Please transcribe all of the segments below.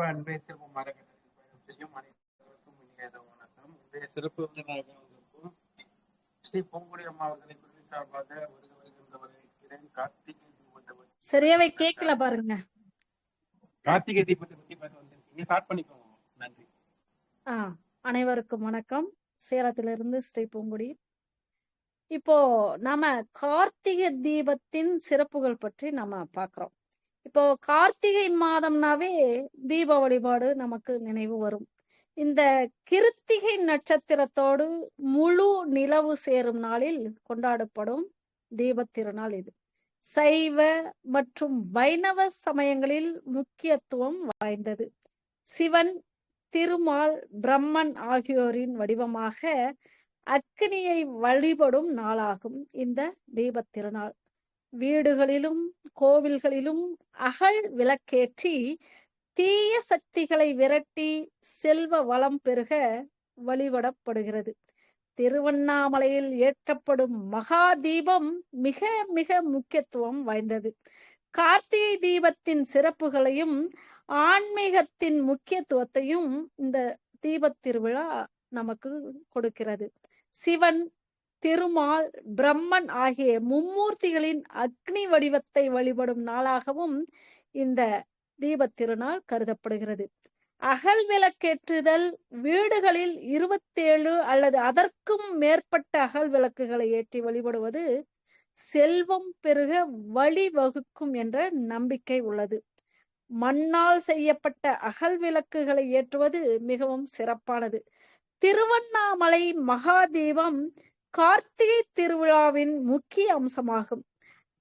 செல்வ அன்பே செல்வம் மரகதத்தில் பயணம் செய்யும் அனைவருக்கும் இனிய வணக்கம். இன்றைய சிறப்பு விருந்தினராக வந்திருக்கும் ஸ்ரீ பொங்குடி அம்மா அவர்களை குழுவின் சார்பாக வருக வருகின்ற வரவேற்கிறேன் கார்த்திகை தீபத்தை பத்தி- சரியாவே கேட்கல பாருங்க. கார்த்திகை தீபத்தை பத்தி பார்த்து வந்திருக்கீங்க. ஸ்டார்ட் பண்ணிக்கோங்க. நன்றி. ஆ அனைவருக்கும் வணக்கம். சேலத்திலிருந்து ஸ்ரீ பூங்குடி. இப்போ நாம கார்த்திகை தீபத்தின் சிறப்புகள் பற்றி நம்ம பார்க்கிறோம். இப்போ கார்த்திகை மாதம்னாவே தீப வழிபாடு நமக்கு நினைவு வரும். இந்த கிருத்திகை நட்சத்திரத்தோடு முழு நிலவு சேரும் நாளில் கொண்டாடப்படும் தீப திருநாள் இது. சைவ மற்றும் வைணவ சமயங்களில் முக்கியத்துவம் வாய்ந்தது. சிவன் திருமால் பிரம்மன் ஆகியோரின் வடிவமாக அக்னியை வழிபடும் நாளாகும் இந்த தீபத் திருநாள். வீடுகளிலும் கோவில்களிலும் அகல் விளக்கேற்றி தீய சக்திகளை விரட்டி செல்வ வளம் பெருக வழிபடப்படுகிறது. திருவண்ணாமலையில் ஏற்றப்படும் மகா தீபம் மிக மிக முக்கியத்துவம் வாய்ந்தது. கார்த்திகை தீபத்தின் சிறப்புகளையும் ஆன்மீகத்தின் முக்கியத்துவத்தையும் இந்த தீபத் திருவிழா நமக்கு கொடுக்கிறது. சிவன் திருமால் பிரம்மன் ஆகிய மும்மூர்த்திகளின் அக்னி வடிவத்தை வழிபடும் நாளாகவும் இந்த தீப திருநாள் கருதப்படுகிறது. அகல் விளக்கேற்றுதல் வீடுகளில் இருபத்தேழு அல்லது அதற்கும் மேற்பட்ட அகல் விளக்குகளை ஏற்றி வழிபடுவது செல்வம் பெருக வழிவகுக்கும் என்ற நம்பிக்கை உள்ளது. மண்ணால் செய்யப்பட்ட அகல் விளக்குகளை ஏற்றுவது மிகவும் சிறப்பானது. திருவண்ணாமலை மகாதீபம் கார்த்திகை திருவிழாவின் முக்கிய அம்சமாகும்.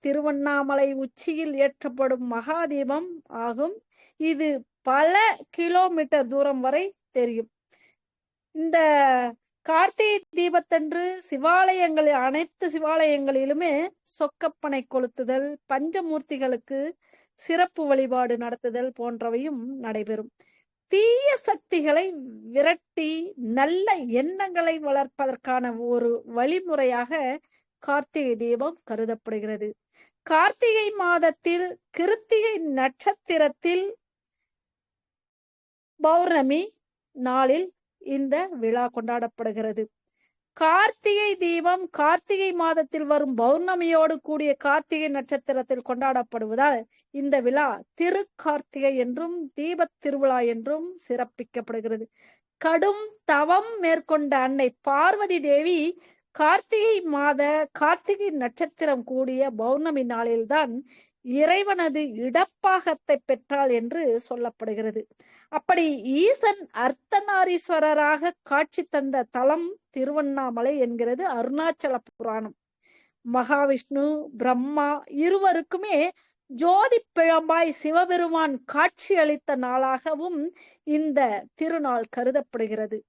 திருவண்ணாமலை உச்சியில் ஏற்றப்படும் மகாதீபம் ஆகும். இது பல கிலோமீட்டர் தூரம் வரை தெரியும். இந்த கார்த்திகை தீபத்தன்று சிவாலயங்களில் அனைத்து சிவாலயங்களிலுமே சொக்கப்பனை கொளுத்துதல் பஞ்சமூர்த்திகளுக்கு சிறப்பு வழிபாடு நடத்துதல் போன்றவையும் நடைபெறும். தீய சக்திகளை விரட்டி நல்ல எண்ணங்களை வளர்ப்பதற்கான ஒரு வழிமுறையாக கார்த்திகை தீபம் கருதப்படுகிறது. கார்த்திகை மாதத்தில் கிருத்திகை நட்சத்திரத்தில் பௌர்ணமி நாளில் இந்த விழா கொண்டாடப்படுகிறது. கார்த்திகை தீபம் கார்த்திகை மாதத்தில் வரும் பௌர்ணமியோடு கூடிய கார்த்திகை நட்சத்திரத்தில் கொண்டாடப்படுவதால் இந்த விழா திரு கார்த்திகை என்றும் தீபத் திருவிழா என்றும் சிறப்பிக்கப்படுகிறது. கடும் தவம் மேற்கொண்ட அன்னை பார்வதி தேவி கார்த்திகை மாத கார்த்திகை நட்சத்திரம் கூடிய பௌர்ணமி நாளில்தான் இறைவனது இடப்பாகத்தை பெற்றாள் என்று சொல்லப்படுகிறது. அப்படி ஈசன் அர்த்தநாரீஸ்வரராக காட்சி தந்த தலம் திருவண்ணாமலை என்கிறது அருணாச்சல புராணம். மகாவிஷ்ணு பிரம்மா இருவருக்குமே ஜோதி பிழம்பாய் சிவபெருமான் காட்சி அளித்த நாளாகவும் இந்த திருநாள் கருதப்படுகிறது.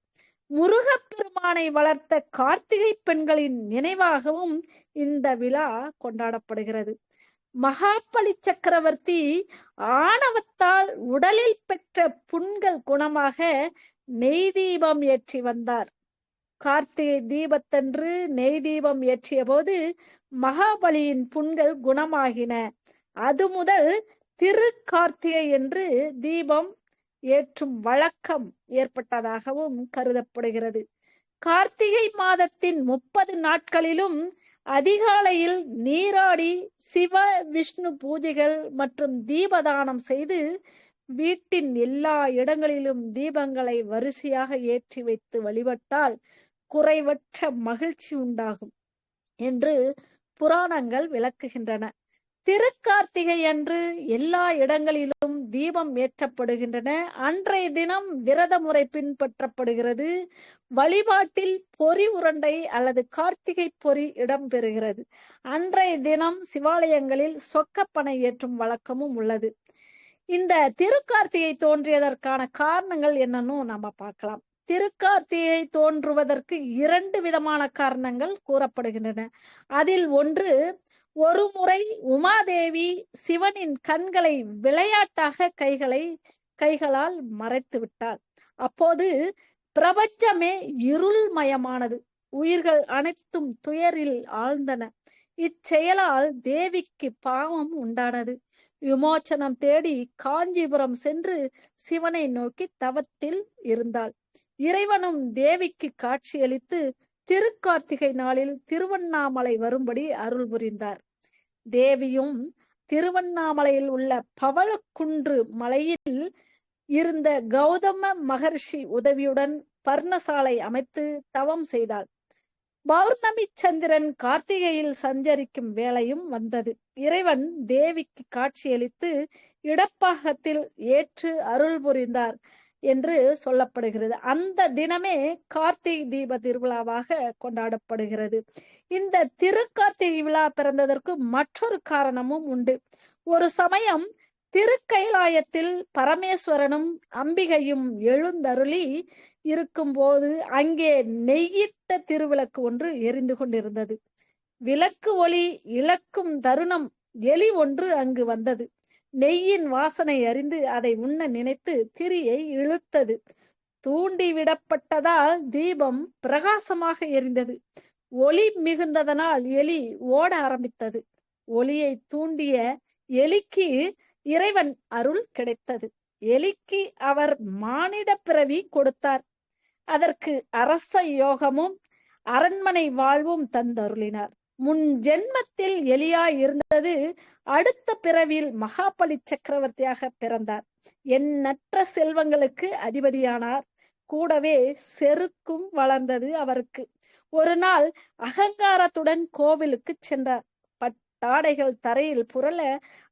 முருகப்பெருமானை வளர்த்த கார்த்திகை பெண்களின் நினைவாகவும் இந்த விழா கொண்டாடப்படுகிறது. மகாபலி சக்கரவர்த்தி ஆணவத்தால் உடலில் பெற்ற புண்கள் குணமாக நெய் தீபம் ஏற்றி வந்தார். கார்த்திகை தீபத்தன்று நெய் தீபம் ஏற்றிய போது மகாபலியின் புண்கள் குணமாகின. அது முதல் திரு கார்த்திகை என்று தீபம் ஏற்றும் வழக்கம் ஏற்பட்டதாகவும் கருதப்படுகிறது. கார்த்திகை மாதத்தின் முப்பது நாட்களிலும் அதிகாலையில் நீராடி சிவ விஷ்ணு பூஜைகள் மற்றும் தீபதானம் செய்து வீட்டின் எல்லா இடங்களிலும் தீபங்களை வரிசையாக ஏற்றி வைத்து வழிபட்டால் குறைவற்ற மகிழ்ச்சி உண்டாகும் என்று புராணங்கள் விளக்குகின்றன. திருக்கார்த்திகை அன்று எல்லா இடங்களிலும் தீபம் ஏற்றப்படுகின்றன. அன்றைய தினம் விரத முறை பின்பற்றப்படுகிறது. வழிபாட்டில் பொறி உருண்டை அல்லது கார்த்திகை பொறி இடம்பெறுகிறது அன்றைய தினம் சிவாலயங்களில் சொக்கப்பனை ஏற்றும் வழக்கமும் உள்ளது. இந்த திருக்கார்த்திகை தோன்றியதற்கான காரணங்கள் என்னன்னு நம்ம பார்க்கலாம். திருக்கார்த்திகை தோன்றுவதற்கு இரண்டு விதமான காரணங்கள் கூறப்படுகின்றன. அதில் ஒன்று ஒரு முறை உமாதேவி சிவனின் கண்களை விளையாட்டாக கைகளை கைகளால் மறைத்து விட்டாள். அப்போது பிரபஞ்சமே இருள்மயமானது. உயிர்கள் அனைத்தும் துயரில் ஆழ்ந்தன. இச்செயலால் தேவிக்கு பாவம் உண்டானது. விமோச்சனம் தேடி காஞ்சிபுரம் சென்று சிவனை நோக்கி தவத்தில் இருந்தாள். இறைவனும் தேவிக்கு காட்சியளித்து திருக்கார்த்திகை நாளில் திருவண்ணாமலை வரும்படி அருள் புரிந்தார். தேவியும் திருவண்ணாமலையில் உள்ள பவளக்குன்று மலையில் இருந்த கௌதம மகர்ஷி உதவியுடன் பர்ணசாலை அமைத்து தவம் செய்தாள். பௌர்ணமி சந்திரன் கார்த்திகையில் சஞ்சரிக்கும் வேலையும் வந்தது. இறைவன் தேவிக்கு காட்சியளித்து இடப்பாகத்தில் ஏற்று அருள் புரிந்தார். என்று சொல்லப்படுகிறது. அந்த தினமே கார்த்திகை தீப திருவிழாவாக கொண்டாடப்படுகிறது. இந்த திருக்கார்த்திகை விழா பிறந்ததற்கு மற்றொரு காரணமும் உண்டு. ஒரு சமயம் திருக்கைலாயத்தில் பரமேஸ்வரனும் அம்பிகையும் எழுந்தருளி இருக்கும்போது அங்கே நெய்யிட்ட திருவிளக்கு ஒன்று எரிந்து கொண்டிருந்தது. விளக்கு ஒளி இழக்கும் தருணம் எலி ஒன்று அங்கு வந்தது. நெய்யின் வாசனை அறிந்து அதை உண்ண நினைத்து திரியை இழுத்தது. தூண்டி விடப்பட்டதால் தீபம் பிரகாசமாக எரிந்தது. ஒளி மிகுந்ததனால் எலி ஓட ஆரம்பித்தது. ஒளியை தூண்டிய எலிக்கு இறைவன் அருள் கிடைத்தது. எலிக்கு அவர் மானிட பிறவி கொடுத்தார். அதற்கு அரச யோகமும் அரண்மனை வாழ்வும் தந்தருளினார். முன் ஜென்மத்தில் எலியா இருந்தது அடுத்த பிறவியில் மகாபலி சக்கரவர்த்தியாக பிறந்தார். எண்ணற்ற செல்வங்களுக்கு அதிபதியானார். கூடவே செருக்கும் வளர்ந்தது அவருக்கு. ஒரு நாள் அகங்காரத்துடன் கோவிலுக்கு சென்றார். பட்டாடைகள் தரையில் புரள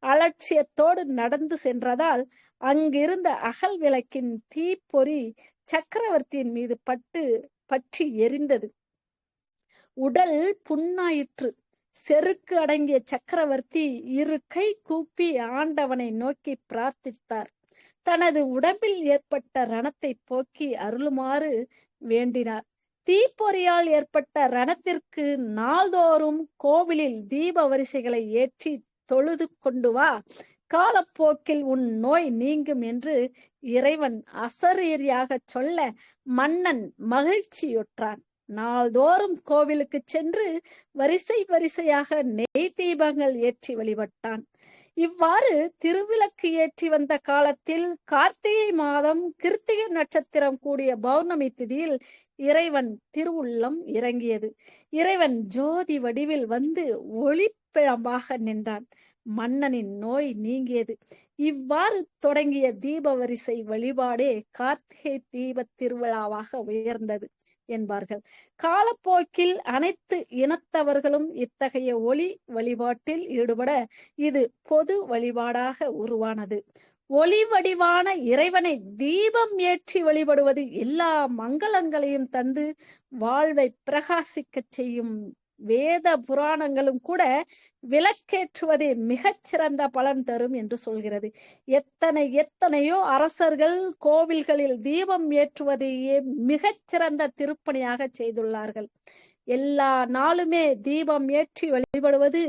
அலட்சியத்தோடு நடந்து சென்றதால் அங்கிருந்த அகல் விளக்கின் தீப்பொறி சக்கரவர்த்தியின் மீது பட்டு பற்றி எரிந்தது. உடல் புண்ணாயிற்று. செருக்கு அடங்கிய சக்கரவர்த்தி இரு கை கூப்பி ஆண்டவனை நோக்கி பிரார்த்தித்தார். தனது உடம்பில் ஏற்பட்ட ரணத்தை போக்கி அருளுமாறு வேண்டினார். தீப்பொறியால் ஏற்பட்ட ரணத்திற்கு நாள்தோறும் கோவிலில் தீப வரிசைகளை ஏற்றி தொழுது கொண்டு வா. காலப்போக்கில் உன் நோய் நீங்கும் என்று இறைவன் அசரீரியாக சொல்ல மன்னன் மகிழ்ச்சியுற்றான். நாள்தோறும் கோவிலுக்கு சென்று வரிசை வரிசையாக நெய் தீபங்கள் ஏற்றி வழிபட்டான். இவ்வாறு திருவிளக்கு ஏற்றி வந்த காலத்தில் கார்த்திகை மாதம் கிருத்திகை நட்சத்திரம் கூடிய பௌர்ணமி திதியில் இறைவன் திருவுள்ளம் இறங்கியது. இறைவன் ஜோதி வடிவில் வந்து ஒளிப்பிழம்பாக நின்றான். மன்னனின் நோய் நீங்கியது. இவ்வாறு தொடங்கிய தீப வரிசை வழிபாடே கார்த்திகை தீப திருவிழாவாக உயர்ந்தது. என்பார்கள். காலப்போக்கில் அனைத்து இனத்தவர்களும் இத்தகைய ஒளி வழிபாட்டில் ஈடுபட இது பொது வழிபாடாக உருவானது. ஒளி வடிவான இறைவனை தீபம் ஏற்றி வழிபடுவது எல்லா மங்களங்களையும் தந்து வாழ்வை பிரகாசிக்கச் செய்யும் வேத புராணங்களும் கூட விளக்கேற்றுவதே மிகச் சிறந்த பலன் தரும் என்று சொல்கிறது. எத்தனை எத்தனையோ அரசர்கள் கோவில்களில் தீபம் ஏற்றுவதையே மிகச்சிறந்த திருப்பணியாக செய்துள்ளார்கள். எல்லா நாளுமே தீபம் ஏற்றி வழிபடுவது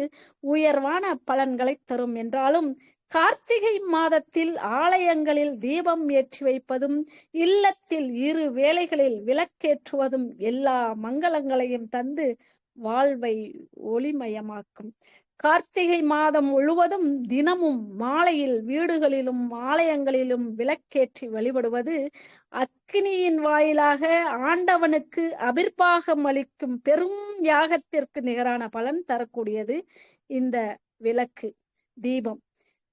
உயர்வான பலன்களை தரும். என்றாலும் கார்த்திகை மாதத்தில் ஆலயங்களில் தீபம் ஏற்றி வைப்பதும் இல்லத்தில் இரு வேளைகளில் விளக்கேற்றுவதும் எல்லா மங்களங்களையும் தந்து வாழ்வை ஒளிமயமாக்கும். கார்த்திகை மாதம் முழுவதும் தினமும் மாலையில் வீடுகளிலும் ஆலயங்களிலும் விளக்கேற்றி வழிபடுவது அக்னியின் வாயிலாக ஆண்டவனுக்கு அபிர்பாகம் அளிக்கும் பெரும் யாகத்திற்கு நிகரான பலன் தரக்கூடியது இந்த விளக்கு தீபம்.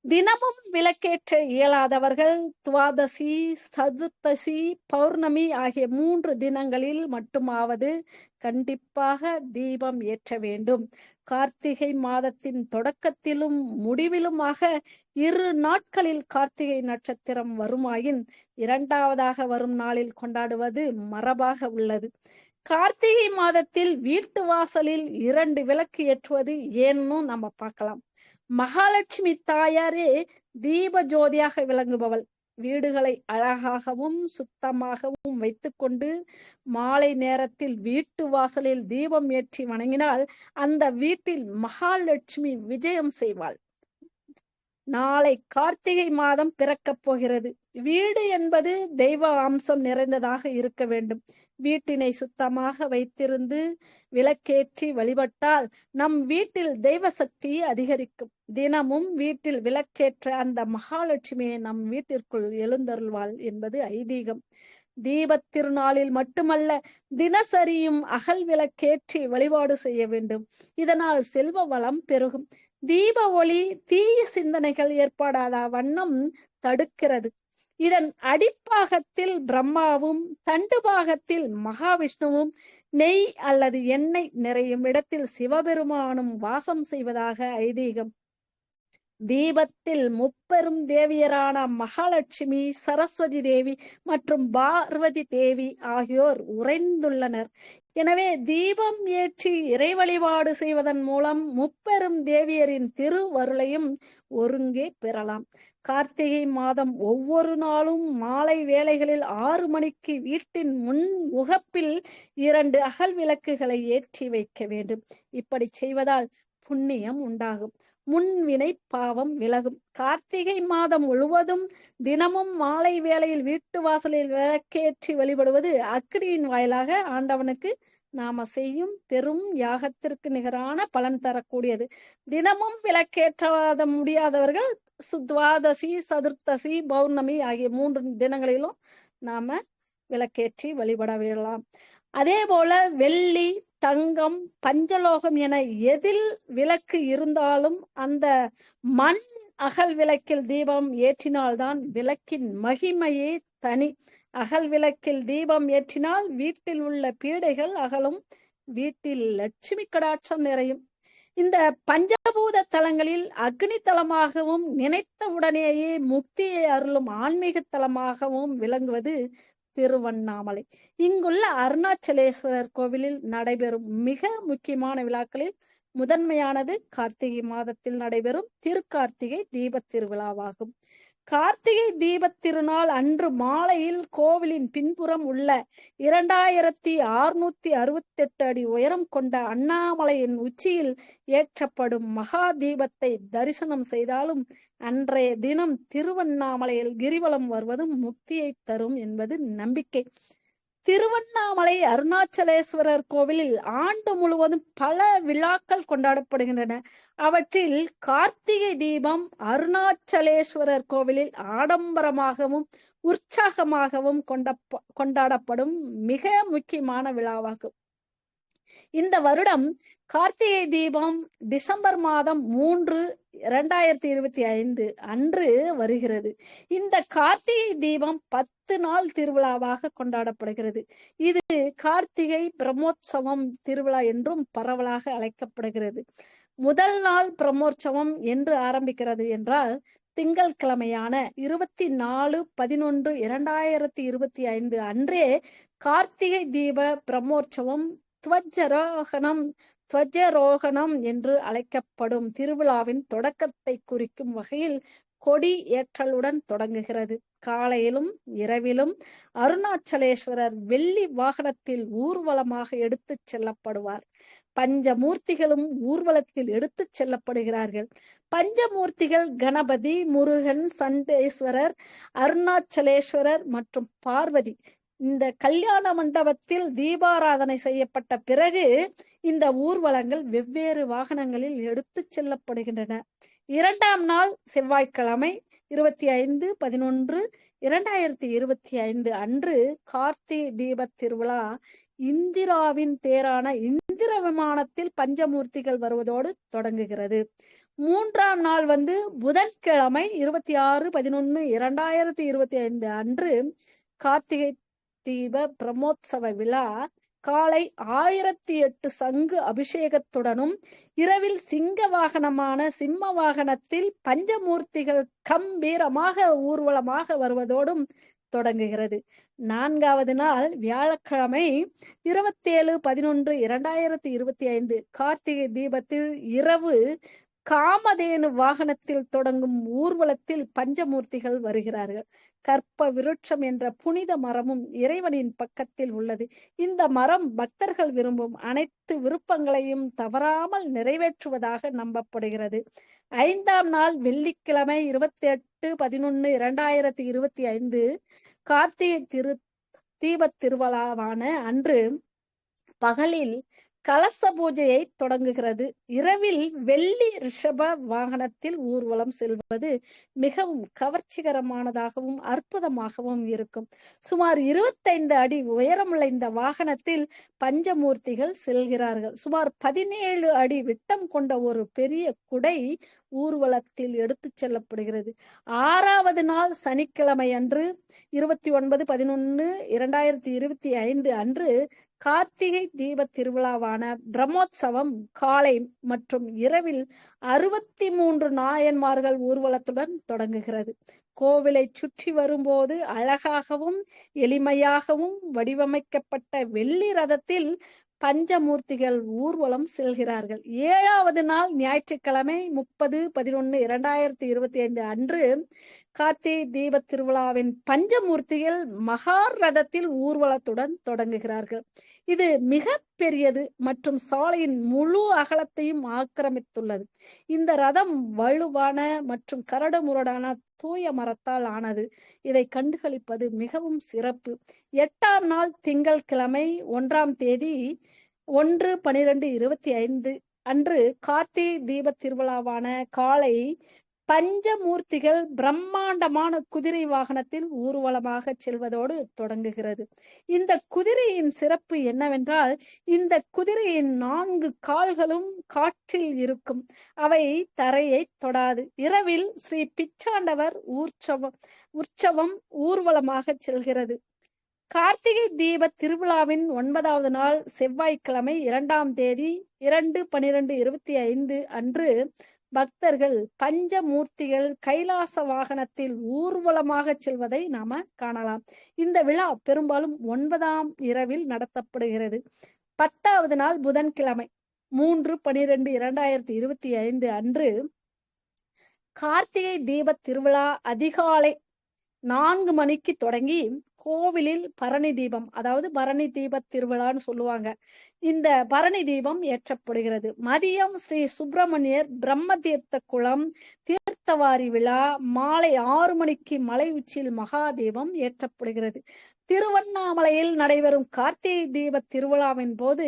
தினமும் விளக்கேற்ற இயலாதவர்கள் துவாதசி சதுர்த்தசி பௌர்ணமி ஆகிய மூன்று தினங்களில் மட்டுமாவது கண்டிப்பாக தீபம் ஏற்ற வேண்டும். கார்த்திகை மாதத்தின் தொடக்கத்திலும் முடிவிலுமாக இரு நாட்களில் கார்த்திகை நட்சத்திரம் வருமாயின் இரண்டாவதாக வரும் நாளில் கொண்டாடுவது மரபாக உள்ளது. கார்த்திகை மாதத்தில் வீட்டு வாசலில் இரண்டு விளக்கு ஏற்றுவது ஏன்னு நம்ம பார்க்கலாம். மகாலட்சுமி தாயாரே தீப ஜோதியாக விளங்குபவள். வீடுகளை அழகாகவும் சுத்தமாகவும் வைத்துக்கொண்டு மாலை நேரத்தில் வீட்டு வாசலில் தீபம் ஏற்றி வணங்கினால் அந்த வீட்டில் மகாலட்சுமி விஜயம் செய்வாள். நாளை கார்த்திகை மாதம் பிறக்கப் போகிறது. வீடு என்பது தெய்வ அம்சம் நிறைந்ததாக இருக்க வேண்டும். வீட்டினை சுத்தமாக வைத்திருந்து விளக்கேற்றி வழிபட்டால் நம் வீட்டில் தெய்வ சக்தி அதிகரிக்கும். தினமும் வீட்டில் விளக்கேற்ற அந்த மகாலட்சுமியை நம் வீட்டிற்குள் எழுந்தருள்வாள் என்பது ஐதீகம். தீபத் திருநாளில் மட்டுமல்ல தினசரியும் அகல் விளக்கேற்றி வழிபாடு செய்ய வேண்டும். இதனால் செல்வ வளம் பெருகும். தீப ஒளி தீய சிந்தனைகள் ஏற்படாத வண்ணம் தடுக்கிறது. இதன் அடிப்பாகத்தில் பிரம்மாவும் தண்டு பாகத்தில் மகாவிஷ்ணுவும் நெய் அல்லது எண்ணெய் நிறையும் இடத்தில் சிவபெருமானும் வாசம் செய்வதாக ஐதீகம். தீபத்தில் முப்பெரும் தேவியரான மகாலட்சுமி சரஸ்வதி தேவி மற்றும் பார்வதி தேவி ஆகியோர் உறைந்துள்ளனர். எனவே தீபம் ஏற்றி இறை வழிபாடு செய்வதன் மூலம் முப்பெரும் தேவியரின் திருவருளையும் ஒருங்கே பெறலாம். கார்த்திகை மாதம் ஒவ்வொரு நாளும் மாலை வேளைகளில் ஆறு மணிக்கு வீட்டின் முன் முகப்பில் இரண்டு அகல் விளக்குகளை ஏற்றி வைக்க வேண்டும். இப்படி செய்வதால் புண்ணியம் உண்டாகும். முன்வினை பாவம் விலகும். கார்த்திகை மாதம் முழுவதும் தினமும் மாலை வேளையில் வீட்டு வாசலில் விளக்கேற்றி வழிபடுவது அக்னியின் வாயிலாக ஆண்டவனுக்கு நாம செய்யும் பெரும் யாகத்திற்கு நிகரான பலன் தரக்கூடியது. தினமும் விளக்கேற்றாத முடியாதவர்கள் சுத்வாதசி சதுர்த்தசி பௌர்ணமி ஆகிய மூன்று தினங்களிலும் நாம விளக்கேற்றி வழிபட விடலாம் அதே போல வெள்ளி தங்கம் பஞ்சலோகம் என எதில் விளக்கு இருந்தாலும் அந்த மண் அகல் விளக்கில் தீபம் ஏற்றினால்தான் விளக்கின் மகிமையே தனி. அகல் விளக்கில் தீபம் ஏற்றினால் வீட்டில் உள்ள பீடைகள் அகலும் வீட்டில் லட்சுமி கடாட்சம் நிறையும். இந்த பஞ்சபூத தலங்களில் அக்னி தலமாகவும் நினைத்த உடனேயே முக்தியை அருளும் ஆன்மீக தலமாகவும் விளங்குவது திருவண்ணாமலை. இங்குள்ள அருணாச்சலேஸ்வரர் கோவிலில் நடைபெறும் மிக முக்கியமான விழாக்களில் முதன்மையானது கார்த்திகை மாதத்தில் நடைபெறும் திருக்கார்த்திகை தீபத் திருவிழாவாகும். கார்த்திகை தீபத் திருநாள் அன்று மாலையில் கோவிலின் பின்புறம் உள்ள இரண்டாயிரத்தி அறுநூத்தி அறுபத்தி எட்டு அடி உயரம் கொண்ட அண்ணாமலையின் உச்சியில் ஏற்றப்படும் மகா தீபத்தை தரிசனம் செய்தாலும் அன்றைய தினம் திருவண்ணாமலையில் கிரிவலம் வருவதும் முக்தியை தரும் என்பது நம்பிக்கை. திருவண்ணாமலை அருணாச்சலேஸ்வரர் கோவிலில் ஆண்டு முழுவதும் பல விழாக்கள் கொண்டாடப்படுகின்றன. அவற்றில் கார்த்திகை தீபம் அருணாச்சலேஸ்வரர் கோவிலில் ஆடம்பரமாகவும் உற்சாகமாகவும் கொண்ட கொண்டாடப்படும் மிக முக்கியமான விழாவாகும். இந்த வருடம் கார்த்திகை தீபம் டிசம்பர் மாதம் மூன்று இரண்டாயிரத்தி இருபத்தி ஐந்து அன்று வருகிறது. இந்த கார்த்திகை தீபம் பத்து நாள் திருவிழாவாக கொண்டாடப்படுகிறது. இது கார்த்திகை பிரம்மோற்சவம் திருவிழா என்றும் பரவலாக அழைக்கப்படுகிறது. முதல் நாள் பிரம்மோற்சவம் என்று ஆரம்பிக்கிறது என்றால் திங்கள் கிழமையான இருபத்தி நாலு பதினொன்று இரண்டாயிரத்தி இருபத்தி ஐந்து அன்றே கார்த்திகை தீப பிரம்மோற்சவம் துவஜரோகணம் துவஜரோகணம் என்று அழைக்கப்படும் திருவிழாவின் தொடக்கத்தை குறிக்கும் வகையில் கொடி ஏற்றலுடன் தொடங்குகிறது. காலையிலும் இரவிலும் அருணாச்சலேஸ்வரர் வெள்ளி வாகனத்தில் ஊர்வலமாக எடுத்துச் செல்லப்படுவார். பஞ்சமூர்த்திகளும் ஊர்வலத்தில் எடுத்துச் செல்லப்படுகிறார்கள். பஞ்சமூர்த்திகள் கணபதி முருகன் சண்டேஸ்வரர் அருணாச்சலேஸ்வரர் மற்றும் பார்வதி இந்த கல்யாண மண்டபத்தில் தீபாராதனை செய்யப்பட்ட பிறகு இந்த ஊர்வலங்கள் வெவ்வேறு வாகனங்களில் எடுத்து செல்லப்படுகின்றன. இரண்டாம் நாள் செவ்வாய்க்கிழமை இருபத்தி ஐந்து பதினொன்று இரண்டாயிரத்தி இருபத்தி ஐந்து அன்று கார்த்திகை தீப திருவிழா இந்திராவின் தேரான இந்திர விமானத்தில் பஞ்சமூர்த்திகள் வருவதோடு தொடங்குகிறது. மூன்றாம் நாள் வந்து புதன்கிழமை இருபத்தி ஆறு பதினொன்னு இரண்டாயிரத்தி இருபத்தி ஐந்து அன்று கார்த்திகை தீப பிரமோத்சவ விழா காலை ஆயிரத்தி எட்டு சங்கு அபிஷேகத்துடனும் இரவில் சிங்க வாகனமான சிம்ம வாகனத்தில் பஞ்சமூர்த்திகள் கம்பீரமாக ஊர்வலமாக வருவதோடும் தொடங்குகிறது. நான்காவது நாள் வியாழக்கிழமை இருபத்தி ஏழு பதினொன்று இரண்டாயிரத்தி இருபத்தி ஐந்து கார்த்திகை தீபத்தில் இரவு காமதேனு வாகனத்தில் தொடங்கும் ஊர்வலத்தில் பஞ்சமூர்த்திகள் வருகிறார்கள். கற்ப விருட்சம் என்ற புனித மரமும் இறைவனின் பக்கத்தில் உள்ளது. இந்த மரம் பக்தர்கள் விரும்பும் அனைத்து விருப்பங்களையும் தவறாமல் நிறைவேற்றுவதாக நம்பப்படுகிறது. ஐந்தாம் நாள் வெள்ளிக்கிழமை இருபத்தி எட்டு பதினொன்னு இரண்டாயிரத்தி இருபத்தி ஐந்து கார்த்திகை திரு தீபத் திருவிழாவான அன்று பகலில் கலச பூஜையை தொடங்குகிறது. இரவில் வெள்ளி ரிஷப வாகனத்தில் ஊர்வலம் செல்வது மிகவும் கவர்ச்சிகரமானதாகவும் அற்புதமாகவும் இருக்கும். சுமார் இருபத்தைந்து அடி உயரமுள்ள இந்த வாகனத்தில் பஞ்சமூர்த்திகள் செல்கிறார்கள். சுமார் பதினேழு அடி விட்டம் கொண்ட ஒரு பெரிய குடை ஊர்வலத்தில் எடுத்துச் செல்லப்படுகிறது. ஆறாவது நாள் சனிக்கிழமை அன்று இருபத்தி ஒன்பது பதினொன்னு இரண்டாயிரத்தி இருபத்தி ஐந்து அன்று கார்த்திகை தீப திருவிழாவான பிரம்மோத்சவம் காலை மற்றும் இரவில் அறுபத்தி மூன்று நாயன்மார்கள் ஊர்வலத்துடன் தொடங்குகிறது. கோவிலை சுற்றி வரும்போது அழகாகவும் எளிமையாகவும் வடிவமைக்கப்பட்ட வெள்ளி ரதத்தில் பஞ்சமூர்த்திகள் ஊர்வலம் செல்கிறார்கள். ஏழாவது நாள் ஞாயிற்றுக்கிழமை முப்பது பதினொன்னு இரண்டாயிரத்தி இருபத்தி ஐந்து அன்று கார்த்திகை தீப திருவிழாவின் பஞ்சமூர்த்திகள் மகாரதத்தில் ஊர்வலத்துடன் தொடங்குகிறார்கள். இது மிக பெரியது மற்றும் சாலையின் முழு அகலத்தையும் ஆக்கிரமித்துள்ளது. இந்த ரதம் வலுவான மற்றும் கரடுமுரடான தூய மரத்தால் ஆனது. இதை கண்டுகளிப்பது மிகவும் சிறப்பு. எட்டாம் நாள் திங்கள் கிழமை ஒன்றாம் தேதி ஒன்று பனிரெண்டு இருபத்தி ஐந்து அன்று கார்த்திகை தீப திருவிழாவான காலை பஞ்சமூர்த்திகள் பிரம்மாண்டமான குதிரை வாகனத்தில் ஊர்வலமாக செல்வதோடு தொடங்குகிறது. இந்த குதிரையின் சிறப்பு என்னவென்றால் இந்த குதிரையின் நான்கு கால்களும் காற்றில் இருக்கும். அவை தரையை தொடாது. இரவில் ஸ்ரீ பிச்சாண்டவர் ஊர்ச்சவம் உற்சவம் ஊர்வலமாக செல்கிறது. கார்த்திகை தீப திருவிழாவின் ஒன்பதாவது நாள் செவ்வாய்க்கிழமை இரண்டாம் தேதி இரண்டு பனிரெண்டு இருபத்தி ஐந்து அன்று பக்தர்கள் பஞ்சமூர்த்திகள் கைலாச வாகனத்தில் ஊர்வலமாக செல்வதை நாம காணலாம். இந்த விழா பெரும்பாலும் ஒன்பதாம் இரவில் நடத்தப்படுகிறது. பத்தாவது நாள் புதன்கிழமை மூன்று பனிரெண்டு இரண்டாயிரத்தி இருபத்தி ஐந்து அன்று கார்த்திகை தீப திருவிழா அதிகாலை நான்கு மணிக்கு தொடங்கி கோவிலில் பரணி தீபம் அதாவது பரணி தீப திருவிழான்னு சொல்லுவாங்க. இந்த பரணி தீபம் ஏற்றப்படுகிறது. மதியம் ஸ்ரீ சுப்பிரமணியர் பிரம்ம தீர்த்த குளம் தீர்த்தவாரி விழா மாலை ஆறு மணிக்கு மலை உச்சியில் மகா தீபம் ஏற்றப்படுகிறது. திருவண்ணாமலையில் நடைபெறும் கார்த்திகை தீப திருவிழாவின் போது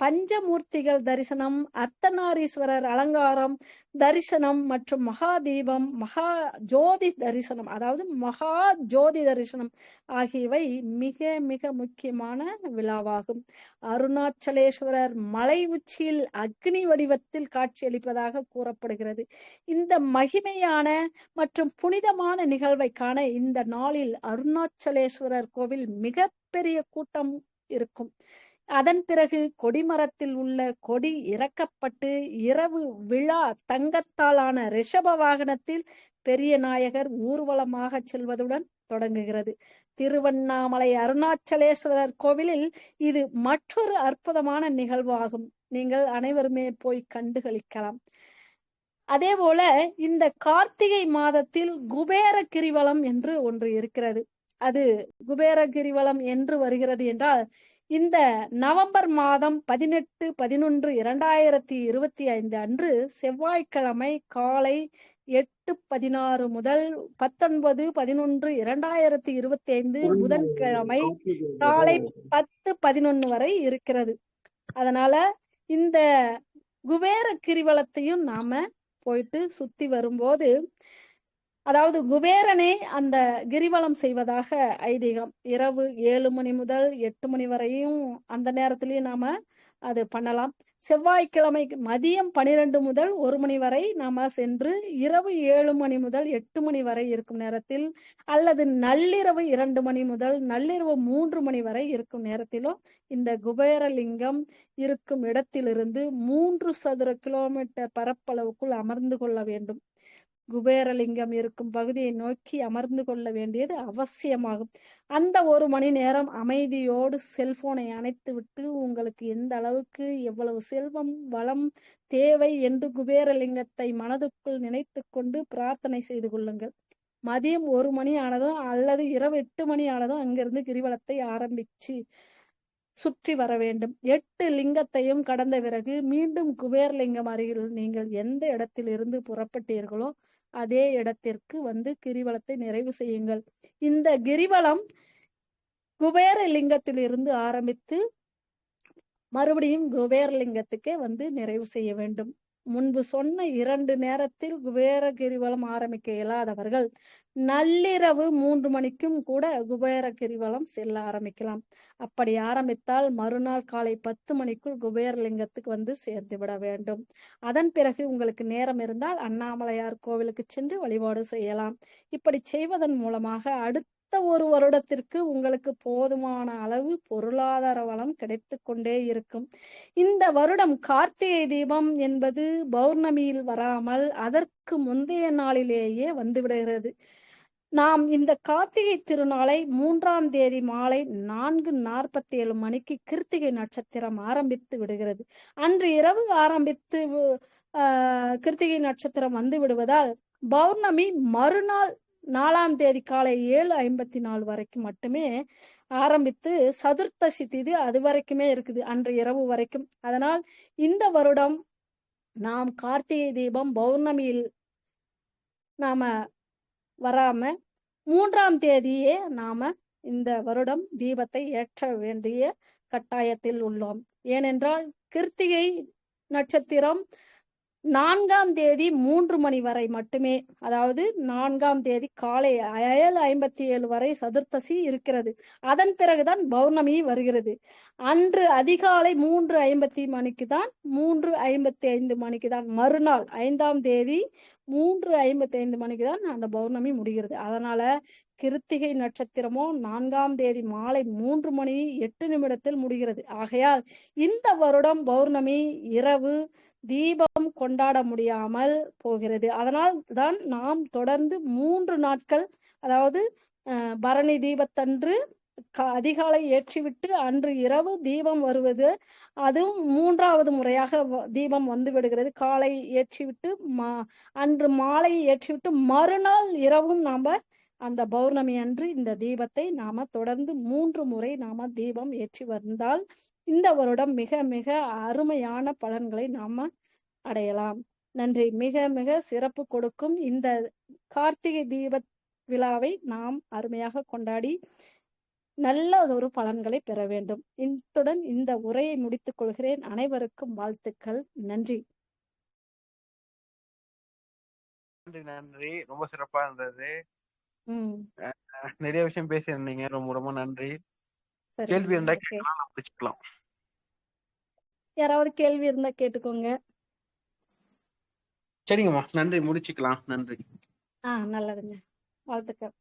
பஞ்சமூர்த்திகள் தரிசனம் அர்த்தநாரீஸ்வரர் அலங்காரம் தரிசனம் மற்றும் மகாதீபம் மகா ஜோதி தரிசனம் அதாவது மகா ஜோதி தரிசனம் ஆகியவை மிக மிக முக்கியமான விழாவாகும். அருணாச்சலேஸ்வரர் மலை உச்சியில் அக்னி வடிவத்தில் காட்சியளிப்பதாக கூறப்படுகிறது. இந்த மகிமையான மற்றும் புனிதமான நிகழ்வை காண இந்த நாளில் அருணாச்சலேஸ்வரர் கோவில் மிக பெரிய கூட்டம் இருக்கும். அதன் பிறகு கொடிமரத்தில் உள்ள கொடி இறக்கப்பட்டு இரவு விழா தங்கத்தாலான ரிஷப வாகனத்தில் பெரிய நாயகர் ஊர்வலமாக செல்வதுடன் தொடங்குகிறது. திருவண்ணாமலை அருணாச்சலேஸ்வரர் கோவிலில் இது மற்றொரு அற்புதமான நிகழ்வாகும். நீங்கள் அனைவருமே போய் கண்டுகளிக்கலாம். அதே போல இந்த கார்த்திகை மாதத்தில் குபேர கிரிவலம் என்று ஒன்று இருக்கிறது. அது குபேர கிரிவலம் என்று வருகிறது என்றால் இந்த நவம்பர் மாதம் பதினெட்டு பதினொன்று இரண்டாயிரத்தி இருபத்தி ஐந்து அன்று செவ்வாய்க்கிழமை காலை எட்டு பதினாறு முதல் பத்தொன்பது பதினொன்று இரண்டாயிரத்தி இருபத்தி ஐந்து புதன்கிழமை காலை பத்து பதினொன்னு வரை இருக்கிறது. அதனால இந்த குபேர கிரிவலத்தையும் நாம போயிட்டு சுத்தி வரும்போது அதாவது குபேரனே அந்த கிரிவலம் செய்வதாக ஐதீகம். இரவு ஏழு மணி முதல் எட்டு மணி வரையும் அந்த நேரத்திலயும் நாம அது பண்ணலாம். செவ்வாய்க்கிழமை மதியம் பனிரெண்டு முதல் ஒரு மணி வரை நாம சென்று இரவு ஏழு மணி முதல் எட்டு மணி வரை இருக்கும் நேரத்தில் அல்லது நள்ளிரவு இரண்டு மணி முதல் நள்ளிரவு மூன்று மணி வரை இருக்கும் நேரத்திலும் இந்த குபேரலிங்கம் இருக்கும் இடத்திலிருந்து மூன்று சதுர கிலோமீட்டர் பரப்பளவுக்குள் அமர்ந்து கொள்ள வேண்டும். குபேரலிங்கம் இருக்கும் பகுதியை நோக்கி அமர்ந்து கொள்ள வேண்டியது அவசியமாகும். அந்த ஒரு மணி நேரம் அமைதியோடு செல்போனை அணைத்து விட்டு உங்களுக்கு எந்த அளவுக்கு எவ்வளவு செல்வம் வளம் தேவை என்று குபேரலிங்கத்தை மனதுக்குள் நினைத்து கொண்டு பிரார்த்தனை செய்து கொள்ளுங்கள். மதியம் ஒரு மணி ஆனதும் அல்லது இரவு எட்டு மணி ஆனதும் அங்கிருந்து கிரிவலத்தை ஆரம்பிச்சு சுற்றி வர வேண்டும். எட்டு லிங்கத்தையும் கடந்த பிறகு மீண்டும் குபேரலிங்கம் அருகில் நீங்கள் எந்த இடத்தில் இருந்து புறப்பட்டீர்களோ அதே இடத்திற்கு வந்து கிரிவலத்தை நிறைவு செய்யுங்கள். இந்த கிரிவலம் குபேர லிங்கத்திலிருந்து ஆரம்பித்து மறுபடியும் குபேர லிங்கத்துக்கே வந்து நிறைவு செய்ய வேண்டும். முன்பு சொன்ன இரண்டு நேரத்தில் குபேர கிரிவலம் ஆரம்பிக்க இயலாதவர்கள் நள்ளிரவு மூன்று மணிக்கும் கூட குபேர கிரிவலம் செல்ல ஆரம்பிக்கலாம். அப்படி ஆரம்பித்தால் மறுநாள் காலை பத்து மணிக்குள் குபேரலிங்கத்துக்கு வந்து சேர்ந்து விட வேண்டும். அதன் பிறகு உங்களுக்கு நேரம் இருந்தால் அண்ணாமலையார் கோவிலுக்கு சென்று வழிபாடு செய்யலாம். இப்படி செய்வதன் மூலமாக அடுத்த அடுத்த ஒரு வருடத்திற்கு உங்களுக்கு போதுமான அளவு பொருளாதார வளம் கிடைத்து கொண்டே இருக்கும். இந்த வருடம் கார்த்திகை தீபம் என்பது பௌர்ணமியில் வராமல் அதற்கு முந்தைய நாளிலேயே வந்துவிடுகிறது. நாம் இந்த கார்த்திகை திருநாளை மூன்றாம் தேதி மாலை நான்கு நாற்பத்தி ஏழு மணிக்கு கிருத்திகை நட்சத்திரம் ஆரம்பித்து விடுகிறது. அன்று இரவு ஆரம்பித்து ஆஹ் கிருத்திகை நட்சத்திரம் வந்து விடுவதால் பௌர்ணமி மறுநாள் நாலாம் தேதி காலை ஏழு ஐம்பத்தி நாலு வரைக்கும் மட்டுமே ஆரம்பித்து சதுர்த்தசி திதி அது வரைக்குமே இருக்குது அன்று இரவு வரைக்கும். அதனால் இந்த வருடம் நாம் கார்த்திகை தீபம் பௌர்ணமியில் நாம வராம மூன்றாம் தேதியே நாம இந்த வருடம் தீபத்தை ஏற்ற வேண்டிய கட்டாயத்தில் உள்ளோம். ஏனென்றால் கிருத்திகை நட்சத்திரம் நான்காம் தேதி மூன்று மணி வரை மட்டுமே அதாவது நான்காம் தேதி காலை ஏழு ஐம்பத்தி ஏழு வரை சதுர்த்தசி இருக்கிறது. அதன் பிறகுதான் பௌர்ணமி வருகிறது. அன்று அதிகாலை மூன்று ஐம்பத்தி மணிக்கு தான் மூன்று ஐம்பத்தி ஐந்து மணிக்கு தான் மறுநாள் ஐந்தாம் தேதி மூன்று ஐம்பத்தி ஐந்து மணிக்கு தான் அந்த பௌர்ணமி முடிகிறது. அதனால கிருத்திகை நட்சத்திரமோ நான்காம் தேதி மாலை மூன்று மணி எட்டு நிமிடத்தில் முடிகிறது. ஆகையால் இந்த வருடம் பௌர்ணமி இரவு தீபம் கொண்டாட முடியாமல் போகிறது. அதனால் தான் நாம் தொடர்ந்து மூன்று நாட்கள் அதாவது பரணி தீபத்தன்று அதிகாலை ஏற்றிவிட்டு அன்று இரவு தீபம் வருவது அதுவும் மூன்றாவது முறையாக தீபம் வந்து விடுகிறது. காலை ஏற்றிவிட்டு மா அன்று மாலை ஏற்றிவிட்டு மறுநாள் இரவும் நாம அந்த பௌர்ணமி அன்று இந்த தீபத்தை நாம தொடர்ந்து மூன்று முறை நாம தீபம் ஏற்றி வந்தால் இந்த வருடம் மிக மிக அருமையான பலன்களை நாம அடையலாம். நன்றி. மிக மிக சிறப்பு கொடுக்கும் இந்த கார்த்திகை தீப விழாவை நாம் அருமையாக கொண்டாடி நல்ல ஒரு பலன்களை பெற வேண்டும். இத்துடன் இந்த உரையை முடித்துக் கொள்கிறேன். அனைவருக்கும் வாழ்த்துக்கள். நன்றி. நன்றி நன்றி. ரொம்ப சிறப்பா இருந்தது. நிறைய விஷயம் பேசியிருந்தீங்க. ரொம்ப ரொம்ப நன்றி. கேள்வி இருந்தா கேட்கலாம். யாராவது கேள்வி இருந்தா கேட்டுக்கோங்க. சரிங்கம்மா. நன்றி. முடிச்சுக்கலாம். நன்றி. ஆஹ் நல்லதுங்க. வாழ்த்துக்கள்.